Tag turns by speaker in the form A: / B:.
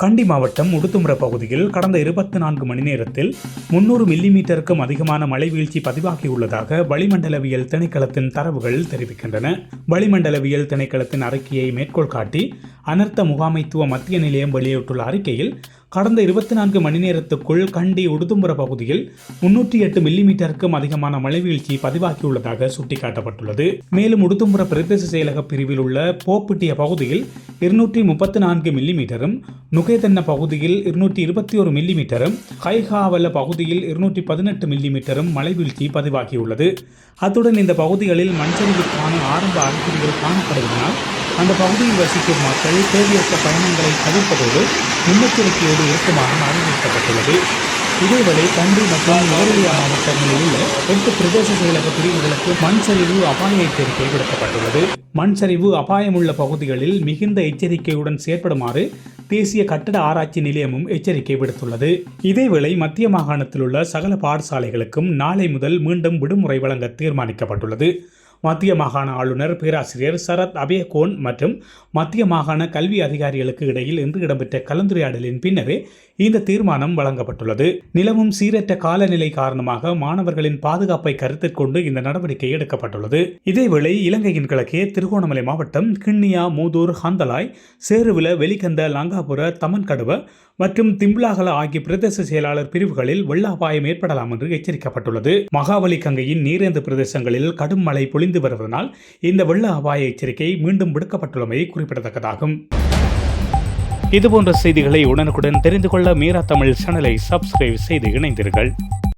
A: கண்டி மாவட்டம் உடுத்துமர பகுதியில் கடந்த இருபத்தி நான்கு மணி நேரத்தில் முன்னூறு மில்லிமீட்டருக்கும் அதிகமான மழை வீழ்ச்சி பதிவாகியுள்ளதாக வளிமண்டலவியல் திணைக்களத்தின் தரவுகள் தெரிவிக்கின்றன. வளிமண்டலவியல் திணைக்களத்தின் அறிக்கையை மேற்கோள் காட்டி அனர்த்த முகாமைத்துவ மத்திய நிலையம் வெளியிட்டுள்ள அறிக்கையில் கடந்த இருபத்தி நான்கு மணி நேரத்துக்குள் கண்டி உடுதும்புற பகுதியில் முன்னூற்றி எட்டு மில்லிமீட்டருக்கும் அதிகமான மழை வீழ்ச்சி பதிவாகியுள்ளதாக சுட்டிக்காட்டப்பட்டுள்ளது. மேலும் உடுதும்புர பிரதேச செயலக பிரிவில் உள்ள போப்பிட்டிய பகுதியில் இருநூற்றி முப்பத்தி நான்கு மில்லிமீட்டரும் நுகைதென்ன பகுதியில் இருநூற்றி இருபத்தி ஒரு மில்லிமீட்டரும் கைகாவல பகுதியில் இருநூற்றி பதினெட்டு மில்லிமீட்டரும் மழை வீழ்ச்சி பதிவாகியுள்ளது. அத்துடன் இந்த பகுதிகளில் மண்சரிவுக்கான ஆரம்ப அறிகுறிகள் காணப்படுவதனால் அந்த பகுதியில் வசிக்கும் மக்கள் தேவையற்ற பயணங்களை தவிர்ப்பதோடு முன்னெச்சரிக்கையோடு இருக்குமாறும் அறிவுறுத்தப்பட்டுள்ளது. இதேவேளை தண்டி மற்றும் நுவரெலியா மாவட்டங்களில் உள்ள எட்டு பிரதேச செயலக பிரிவுகளுக்கு மண் சரிவு அபாய எச்சரிக்கை விடுக்கப்பட்டுள்ளது. மண் சரிவு அபாயமுள்ள பகுதிகளில் மிகுந்த எச்சரிக்கையுடன் செயற்படுமாறு தேசிய கட்டட ஆராய்ச்சி நிலையமும் எச்சரிக்கை விடுத்துள்ளது. இதேவேளை மத்திய மாகாணத்தில் உள்ள சகல பாடசாலைகளுக்கும் நாளை முதல் மீண்டும் விடுமுறை வழங்க தீர்மானிக்கப்பட்டுள்ளது. மத்திய மாகாண ஆளுநர் பேராசிரியர் சரத் அபயகோன் மற்றும் மத்திய மாகாண கல்வி அதிகாரிகளுக்கு இடையில் இன்று இடம்பெற்ற கலந்துரையாடலின் பின்னரே இந்த தீர்மானம் வழங்கப்பட்டுள்ளது. நிலவும் சீரற்ற காலநிலை காரணமாக மாணவர்களின் பாதுகாப்பை கருத்தில் கொண்டு இந்த நடவடிக்கை எடுக்கப்பட்டுள்ளது. இதேவேளை இலங்கையின் கிழக்கே திருகோணமலை மாவட்டம் கிண்ணியா மூதூர் ஹந்தலாய் சேருவில வெலிகந்த லங்காபுர தமன்கடுவ மற்றும் திம்லாகல ஆகிய பிரதேச செயலாளர் பிரிவுகளில் வெள்ள அபாயம் ஏற்படலாம் என்று எச்சரிக்கப்பட்டுள்ளது. மகாவலி கங்கையின் நீரேந்து பிரதேசங்களில் கடும் மழை பொழிந்து வருவதனால் இந்த வெள்ள அபாய எச்சரிக்கை மீண்டும் விடுக்கப்பட்டுள்ளமை குறிப்பிடத்தக்கதாகும். இதுபோன்ற செய்திகளை உடனுக்குடன் தெரிந்து கொள்ள மீரா தமிழ் சேனலை சப்ஸ்கிரைப் செய்து இணைந்தீர்கள்